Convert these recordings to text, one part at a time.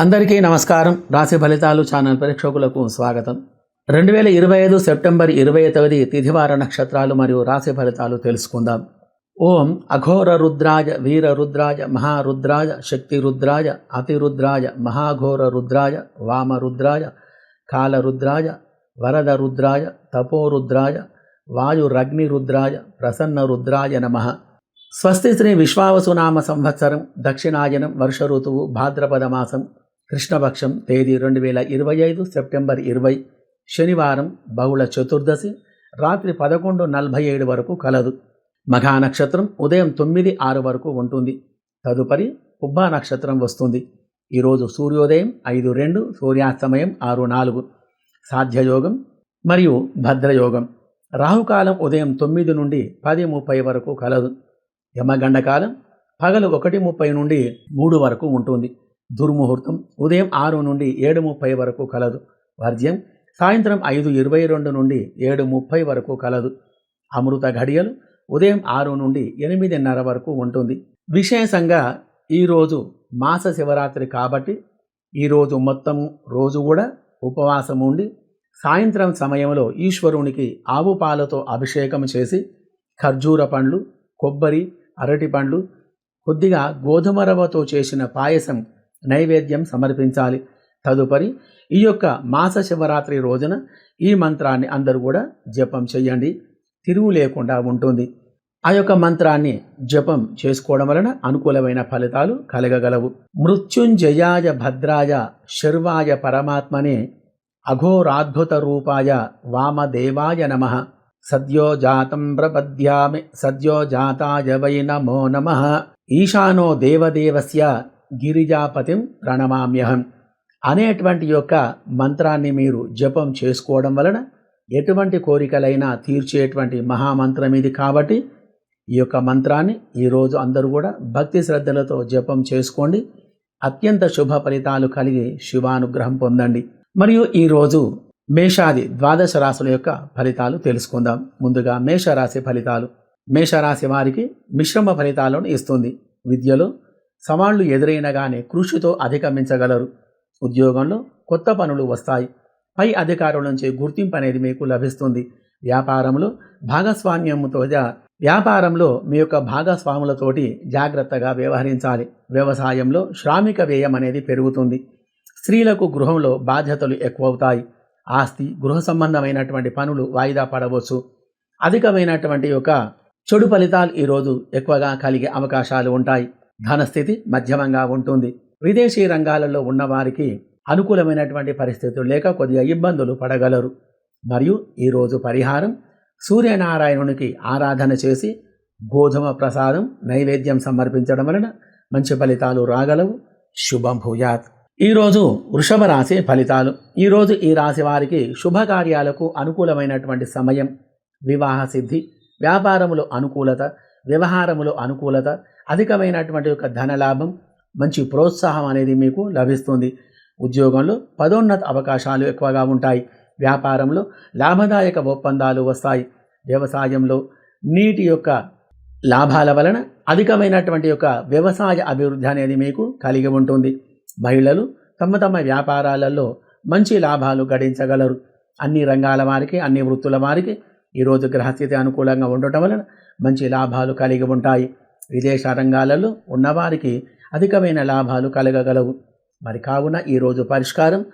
అందరికీ నమస్కారం. రాశి ఫలితాలు ఛానల్ ప్రేక్షకులకు స్వాగతం. రెండు వేల ఇరవై ఐదు సెప్టెంబర్ ఇరవై తొమ్మిది తిథివార నక్షత్రాలు మరియు రాశి ఫలితాలు తెలుసుకుందాం. ఓం అఘోర రుద్రాయ వీర రుద్రాయ మహారుద్రాయ శక్తి రుద్రాయ అతిరుద్రాయ మహాఘోర రుద్రాయ వామ రుద్రాయ కాలరుద్రాయ వరద రుద్రాయ తపోరుద్రాయ వాయురగ్ని రుద్రాయ ప్రసన్న రుద్రాయ నమః. స్వస్తి శ్రీ విశ్వావసునామ సంవత్సరం దక్షిణాయనం వర్ష ఋతువు భాద్రపద మాసం కృష్ణపక్షం తేదీ రెండు వేల ఇరవై ఐదు సెప్టెంబర్ ఇరవై శనివారం బహుళ చతుర్దశి రాత్రి పదకొండు నలభై ఏడు వరకు కలదు. మఘా నక్షత్రం ఉదయం తొమ్మిది ఆరు వరకు ఉంటుంది. తదుపరి పుబ్బా నక్షత్రం వస్తుంది. ఈరోజు సూర్యోదయం ఐదు రెండు సూర్యాస్తమయం ఆరు నాలుగు. సాధ్యయోగం మరియు భద్రయోగం. రాహుకాలం ఉదయం తొమ్మిది నుండి పది ముప్పై వరకు కలదు. యమగండకాలం పగలు ఒకటి ముప్పై నుండి మూడు వరకు ఉంటుంది. దుర్ముహూర్తం. ఉదయం ఆరు నుండి ఏడు ముప్పై వరకు కలదు. వర్జ్యం సాయంత్రం ఐదు ఇరవై రెండు నుండి ఏడు ముప్పై వరకు కలదు. అమృత ఘడియలు ఉదయం ఆరు నుండి ఎనిమిదిన్నర వరకు ఉంటుంది. విశేషంగా ఈరోజు మాస శివరాత్రి కాబట్టి ఈరోజు మొత్తం రోజు కూడా ఉపవాసం ఉండి సాయంత్రం సమయంలో ఈశ్వరునికి ఆవు పాలతో అభిషేకం చేసి ఖర్జూర పండ్లు కొబ్బరి అరటి పండ్లు కొద్దిగా గోధుమ రవ్వతో చేసిన పాయసం నైవేద్యం సమర్పించాలి. తదుపరి ఈ యొక్క మాస శివరాత్రి రోజున ఈ మంత్రాన్ని అందరూ కూడా జపం చేయండి. తిరుగు లేకుండా ఉంటుంది. ఆ యొక్క మంత్రాన్ని జపం చేసుకోవడం వలన అనుకూలమైన ఫలితాలు కలగగలవు. మృత్యుంజయాయ భద్రాయ శర్వాయ పరమాత్మనే అఘోరాద్భుత రూపాయ వామదేవాయ నమ. సద్యో జాతం ప్రపద్యామి సద్యో జాతాయ వై నమో నమ. ఈశానో దేవదేవస్య గిరిజాపతిం ప్రణమామ్యహం అనేటువంటి యొక్క మంత్రాన్ని మీరు జపం చేసుకోవడం వలన ఎటువంటి కోరికలైనా తీర్చేటువంటి మహామంత్రం ఇది కాబట్టి ఈ యొక్క మంత్రాన్ని ఈరోజు అందరూ కూడా భక్తి శ్రద్ధలతో జపం చేసుకోండి. అత్యంత శుభ ఫలితాలు కలిగి శివానుగ్రహం పొందండి. మరియు ఈరోజు మేషాది ద్వాదశ రాశుల యొక్క ఫలితాలు తెలుసుకుందాం. ముందుగా మేషరాశి ఫలితాలు. మేషరాశి వారికి మిశ్రమ ఫలితాలను ఇస్తుంది. విద్యలో సవాళ్ళు ఎదురైనగానే కృషితో అధిగమించగలరు. ఉద్యోగంలో కొత్త పనులు వస్తాయి. పై అధికారుల నుంచి గుర్తింపు అనేది మీకు లభిస్తుంది. వ్యాపారంలో భాగస్వామ్యంతో వ్యాపారంలో మీ యొక్క భాగస్వాములతోటి జాగ్రత్తగా వ్యవహరించాలి. వ్యవసాయంలో శ్రామిక వ్యయం అనేది పెరుగుతుంది. స్త్రీలకు గృహంలో బాధ్యతలు ఎక్కువవుతాయి. ఆస్తి గృహ సంబంధమైనటువంటి పనులు వాయిదా పడవచ్చు. అధికమైనటువంటి యొక్క చెడు ఫలితాలు ఈరోజు ఎక్కువగా కలిగే అవకాశాలు ఉంటాయి. ధనస్థితి మధ్యమంగా ఉంటుంది. విదేశీ రంగాలలో ఉన్నవారికి అనుకూలమైనటువంటి పరిస్థితులు లేక కొద్దిగా ఇబ్బందులు పడగలరు. మరియు ఈరోజు పరిహారం సూర్యనారాయణునికి ఆరాధన చేసి గోధుమ ప్రసాదం నైవేద్యం సమర్పించడం వలన మంచి ఫలితాలు రాగలవు. శుభం భూయాత్ ఈరోజు వృషభ రాశి ఫలితాలు. ఈరోజు ఈ రాశి వారికి శుభకార్యాలకు అనుకూలమైనటువంటి సమయం. వివాహ సిద్ధి వ్యాపారములు అనుకూలత వ్యవహారములో అనుకూలత అధికమైనటువంటి యొక్క ధనలాభం మంచి ప్రోత్సాహం అనేది మీకు లభిస్తుంది. ఉద్యోగంలో పదోన్నత అవకాశాలు ఎక్కువగా ఉంటాయి. వ్యాపారంలో లాభదాయక ఒప్పందాలు వస్తాయి. వ్యవసాయంలో నీటి యొక్క లాభాల వలన అధికమైనటువంటి యొక్క వ్యవసాయ అభివృద్ధి అనేది మీకు కలిగి ఉంటుంది. మహిళలు తమ తమ వ్యాపారాలలో మంచి లాభాలు గడించగలరు. అన్ని రంగాల వారికి అన్ని వృత్తుల వారికి ఈరోజు గ్రహస్థితి అనుకూలంగా ఉండటం వలన మంచి లాభాలు కలిగి ఉంటాయి. విదేశ రంగాలలో ఉన్నవారికి అధికమైన లాభాలు కలగగలవు. మరి కావున ఈరోజు పరిష్కారం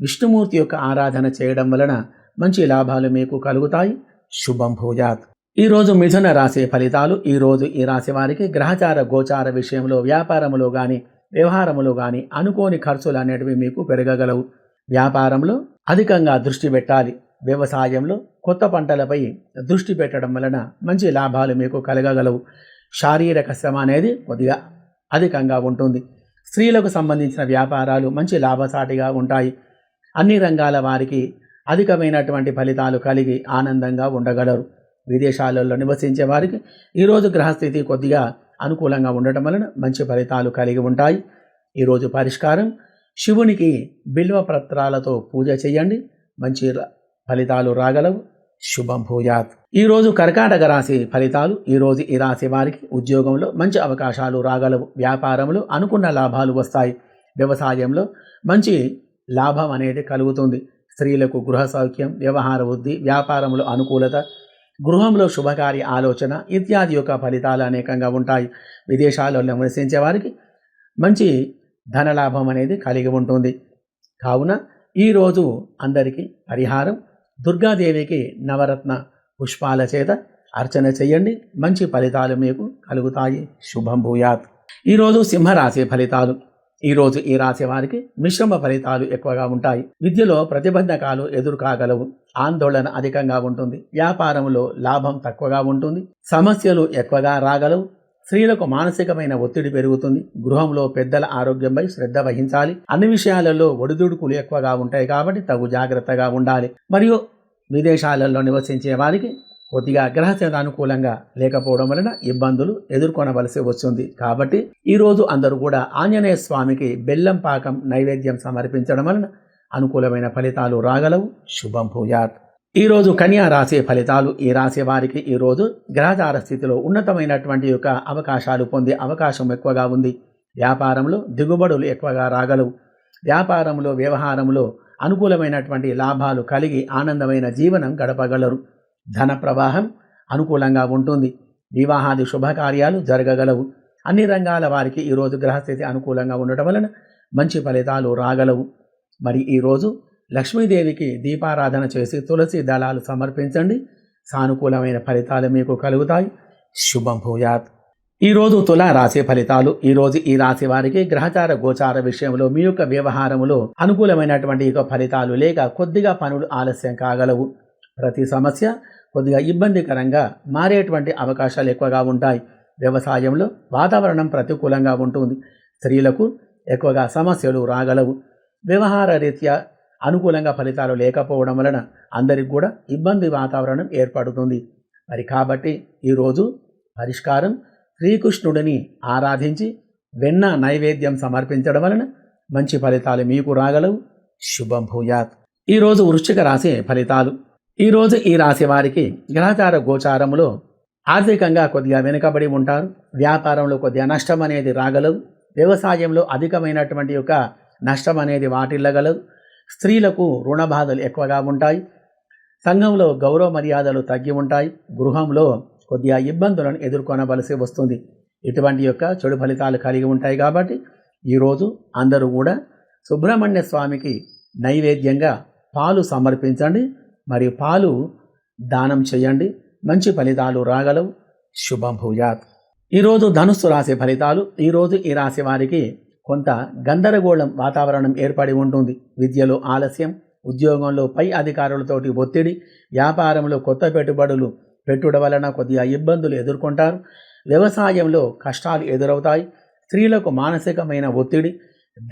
విష్ణుమూర్తి యొక్క ఆరాధన చేయడం వలన మంచి లాభాలు మీకు కలుగుతాయి. శుభం భూజాత్ ఈరోజు మిథున రాశి ఫలితాలు ఈరోజు ఈ రాశి వారికి గ్రహచార గోచార విషయంలో వ్యాపారములో కానీ వ్యవహారములో కానీ అనుకోని ఖర్చులు అనేటివి మీకు పెరగగలవు. వ్యాపారంలో అధికంగా దృష్టి పెట్టాలి. వ్యవసాయంలో కొత్త పంటలపై దృష్టి పెట్టడం వలన మంచి లాభాలు మీకు కలగగలవు. శారీరక శ్రమ అనేది కొద్దిగా అధికంగా ఉంటుంది. స్త్రీలకు సంబంధించిన వ్యాపారాలు మంచి లాభసాటిగా ఉంటాయి. అన్ని రంగాల వారికి అధికమైనటువంటి ఫలితాలు కలిగి ఆనందంగా ఉండగలరు. విదేశాలలో నివసించే వారికి ఈరోజు గ్రహస్థితి కొద్దిగా అనుకూలంగా ఉండటం వలన మంచి ఫలితాలు కలిగి ఉంటాయి. ఈరోజు పరిష్కారం శివునికి బిల్వ పత్రాలతో పూజ చేయండి. మంచి ఫలితాలు రాగలవు. శుభం భూయాత్. ఈరోజు కర్కాటక రాశి ఫలితాలు ఈరోజు ఈ రాశి వారికి ఉద్యోగంలో మంచి అవకాశాలు రాగలవు. వ్యాపారంలో అనుకున్న లాభాలు వస్తాయి. వ్యవసాయంలో మంచి లాభం అనేది కలుగుతుంది. స్త్రీలకు గృహ సౌఖ్యం వ్యవహార వృద్ధి వ్యాపారంలో అనుకూలత గృహంలో శుభకార్య ఆలోచన ఇత్యాది యొక్క ఫలితాలు అనేకంగా ఉంటాయి. విదేశాల్లో నివసించే వారికి మంచి ధనలాభం అనేది కలిగి ఉంటుంది. కావున ఈరోజు అందరికీ పరిహారం దుర్గాదేవికి నవరత్న పుష్పాల చేత అర్చన చేయండి. మంచి ఫలితాలు మీకు కలుగుతాయి. శుభం భూయాత్. ఈరోజు సింహరాశి ఫలితాలు. ఈరోజు ఈ రాశి వారికి మిశ్రమ ఫలితాలు ఎక్కువగా ఉంటాయి. విద్యలో ప్రతిబంధకాలు ఎదురుకాగలవు. ఆందోళన అధికంగా ఉంటుంది. వ్యాపారంలో లాభం తక్కువగా ఉంటుంది. సమస్యలు ఎక్కువగా రాగలవు. స్త్రీలకు మానసికమైన ఒత్తిడి పెరుగుతుంది. గృహంలో పెద్దల ఆరోగ్యంపై శ్రద్ధ వహించాలి. అన్ని విషయాలలో ఒడిదుడుకులు ఎక్కువగా ఉంటాయి కాబట్టి తగు జాగ్రత్తగా ఉండాలి. మరియు విదేశాలలో నివసించే వారికి కొద్దిగా గ్రహస్థితి అనుకూలంగా లేకపోవడం వలన ఇబ్బందులు ఎదుర్కొనవలసి వస్తుంది. కాబట్టి ఈరోజు అందరూ కూడా ఆంజనేయ స్వామికి బెల్లం పాకం నైవేద్యం సమర్పించడం వలన అనుకూలమైన ఫలితాలు రాగలవు. శుభం భూయాత్. ఈరోజు కన్యా రాశి ఫలితాలు ఈ రాశి వారికి ఈరోజు గ్రహచార స్థితిలో ఉన్నతమైనటువంటి యొక్క అవకాశాలు పొందే అవకాశం ఎక్కువగా ఉంది. వ్యాపారంలో దిగుబడులు ఎక్కువగా రాగలవు. వ్యాపారంలో వ్యవహారంలో అనుకూలమైనటువంటి లాభాలు కలిగి ఆనందమైన జీవనం గడపగలరు. ధన ప్రవాహం అనుకూలంగా ఉంటుంది. వివాహాది శుభకార్యాలు జరగగలవు. అన్ని రంగాల వారికి ఈరోజు గ్రహస్థితి అనుకూలంగా ఉండటం వలన మంచి ఫలితాలు రాగలవు. మరి ఈరోజు లక్ష్మీదేవికి దీపారాధన చేసి తులసి దళాలు సమర్పించండి. సానుకూలమైన ఫలితాలు మీకు కలుగుతాయి. శుభం భూయాత్. ఈరోజు తులా రాశి ఫలితాలు. ఈరోజు ఈ రాశి వారికి గ్రహచార గోచార విషయంలో మీ యొక్క వ్యవహారములో అనుకూలమైనటువంటి యొక్క ఫలితాలు లేక కొద్దిగా పనులు ఆలస్యం కాగలవు. ప్రతి సమస్య కొద్దిగా ఇబ్బందికరంగా మారేటువంటి అవకాశాలు ఎక్కువగా ఉంటాయి. వ్యవసాయంలో వాతావరణం ప్రతికూలంగా ఉంటుంది. స్త్రీలకు ఎక్కువగా సమస్యలు రాగలవు. వ్యవహార రీత్యా అనుకూలంగా ఫలితాలు లేకపోవడం వలన అందరికి కూడా ఇబ్బంది వాతావరణం ఏర్పడుతుంది. మరి కాబట్టి ఈరోజు పరిష్కారం శ్రీకృష్ణుడిని ఆరాధించి వెన్న నైవేద్యం సమర్పించడం వలన మంచి ఫలితాలు మీకు రాగలవు. శుభం భూయాత్. ఈరోజు వృశ్చిక రాశి ఫలితాలు. ఈరోజు ఈ రాశి వారికి గ్రహచార గోచారములో ఆర్థికంగా కొద్దిగా వెనుకబడి ఉంటారు. వ్యాపారంలో కొద్దిగా నష్టం అనేది రాగలవు. వ్యవసాయంలో అధికమైనటువంటి యొక్క నష్టం అనేది వాటిల్లగలదు స్త్రీలకు రుణబాధలు ఎక్కువగా ఉంటాయి. సంఘంలో గౌరవ మర్యాదలు తగ్గి ఉంటాయి. గృహంలో కొద్దిగా ఇబ్బందులను ఎదుర్కొనవలసి వస్తుంది. ఇటువంటి యొక్క చెడు ఫలితాలు కలిగి ఉంటాయి కాబట్టి ఈరోజు అందరూ కూడా సుబ్రహ్మణ్య స్వామికి నైవేద్యంగా పాలు సమర్పించండి. మరియు పాలు దానం చేయండి. మంచి ఫలితాలు రాగలవు. శుభం భూయాత్. ఈరోజు ధనుస్సు రాశి ఫలితాలు. ఈరోజు ఈ రాశి వారికి కొంత గందరగోళం వాతావరణం ఏర్పడి ఉంటుంది. విద్యలో ఆలస్యం ఉద్యోగంలో పై అధికారులతోటి ఒత్తిడి వ్యాపారంలో కొత్త పెట్టుబడులు పెట్టుడ వలన కొద్దిగా ఇబ్బందులు ఎదుర్కొంటారు. వ్యవసాయంలో కష్టాలు ఎదురవుతాయి. స్త్రీలకు మానసికమైన ఒత్తిడి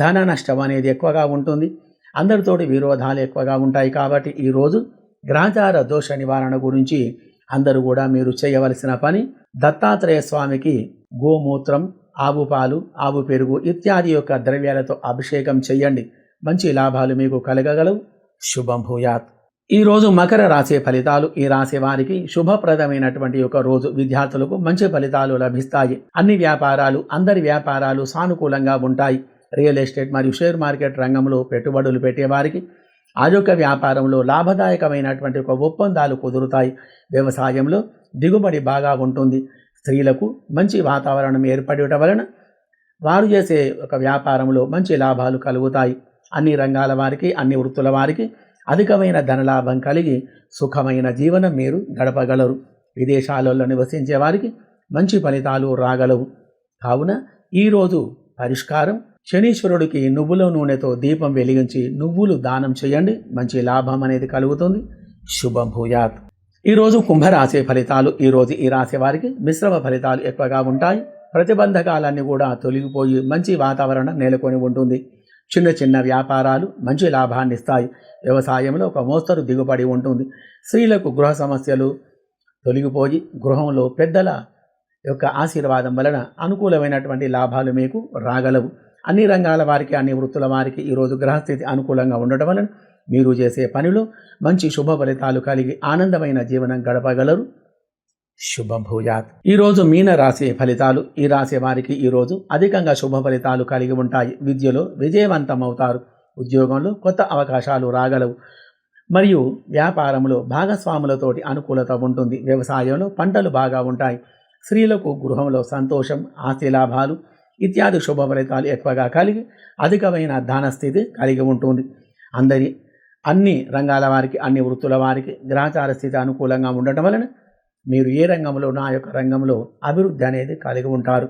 ధన నష్టం అనేది ఎక్కువగా ఉంటుంది. అందరితోటి విరోధాలు ఎక్కువగా ఉంటాయి కాబట్టి ఈరోజు గ్రాచార దోష నివారణ గురించి అందరూ కూడా మీరు చేయవలసిన పని దత్తాత్రేయ స్వామికి గోమూత్రం ఆవు పాలు ఆవు పెరుగు ఇత్యాది యొక్క ద్రవ్యాలతో అభిషేకం చేయండి. మంచి లాభాలు మీకు కలగగలవు. శుభం భూయాత్. ఈరోజు మకర రాశి ఫలితాలు ఈ రాశి వారికి శుభప్రదమైనటువంటి ఒక రోజు. విద్యార్థులకు మంచి ఫలితాలు లభిస్తాయి. అన్ని వ్యాపారాలు అందరి వ్యాపారాలు సానుకూలంగా ఉంటాయి. రియల్ ఎస్టేట్ మరియు షేర్ మార్కెట్ రంగంలో పెట్టుబడులు పెట్టేవారికి ఆ యొక్క వ్యాపారంలో లాభదాయకమైనటువంటి ఒక ఒప్పందాలు కుదురుతాయి. వ్యవసాయంలో దిగుబడి బాగా ఉంటుంది. స్త్రీలకు మంచి వాతావరణం ఏర్పడటం వలన వారు చేసే ఒక వ్యాపారంలో మంచి లాభాలు కలుగుతాయి. అన్ని రంగాల వారికి అన్ని వృత్తుల వారికి అధికమైన ధనలాభం కలిగి సుఖమైన జీవనం మీరు గడపగలరు. విదేశాలలో నివసించే వారికి మంచి ఫలితాలు రాగలవు. కావున ఈరోజు పరిష్కారం శనీశ్వరుడికి నువ్వుల నూనెతో దీపం వెలిగించి నువ్వులు దానం చేయండి. మంచి లాభం అనేది కలుగుతుంది. శుభం భూయాత్. ఈరోజు కుంభరాశి ఫలితాలు ఈరోజు ఈ రాశి వారికి మిశ్రమ ఫలితాలు ఎక్కువగా ఉంటాయి. ప్రతిబంధకాలన్నీ కూడా తొలగిపోయి మంచి వాతావరణం నెలకొని ఉంటుంది. చిన్న చిన్న వ్యాపారాలు మంచి లాభాన్ని ఇస్తాయి. వ్యవసాయంలో ఒక మోస్తరు దిగుబడి ఉంటుంది. స్త్రీలకు గృహ సమస్యలు తొలగిపోయి గృహంలో పెద్దల యొక్క ఆశీర్వాదం వలన అనుకూలమైనటువంటి లాభాలు మీకు రాగలవు. అన్ని రంగాల వారికి అన్ని వృత్తుల వారికి ఈరోజు గ్రహస్థితి అనుకూలంగా ఉండటం వలన మీరు చేసే పనిలో మంచి శుభ ఫలితాలు కలిగి ఆనందమైన జీవనం గడపగలరు. శుభభూయాత్. ఈరోజు మీన రాశి ఫలితాలు. ఈ రాశి వారికి ఈరోజు అధికంగా శుభ ఫలితాలు కలిగి ఉంటాయి. విద్యలో విజయవంతమవుతారు. ఉద్యోగంలో కొత్త అవకాశాలు రాగలవు. మరియు వ్యాపారంలో భాగస్వాములతోటి అనుకూలత ఉంటుంది. వ్యవసాయంలో పంటలు బాగా ఉంటాయి. స్త్రీలకు గృహంలో సంతోషం ఆస్తి లాభాలు ఇత్యాది శుభ ఫలితాలు ఎక్కువగా కలిగి అధికమైన ధన స్థితి కలిగి ఉంటుంది. అందరి అన్ని రంగాల వారికి అన్ని వృత్తుల వారికి గ్రహచార స్థితి అనుకూలంగా ఉండటం వలన మీరు ఏ రంగంలో నా యొక్క రంగంలో అభివృద్ధి అనేది కలిగి ఉంటారు.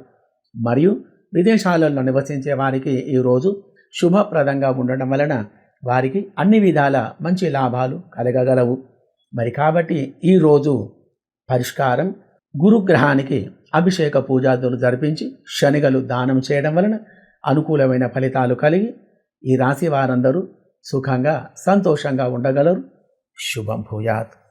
మరియు విదేశాలలో నివసించే వారికి ఈరోజు శుభప్రదంగా ఉండటం వలన వారికి అన్ని విధాల మంచి లాభాలు కలగగలవు. మరి కాబట్టి ఈరోజు పరిష్కారం గురుగ్రహానికి అభిషేక పూజాదులు జరిపించి శనిగలు దానం చేయడం వలన అనుకూలమైన ఫలితాలు కలిగి ఈ రాశి వారందరూ సుఖంగా సంతోషంగా ఉండగలరు. శుభం భూయాత్.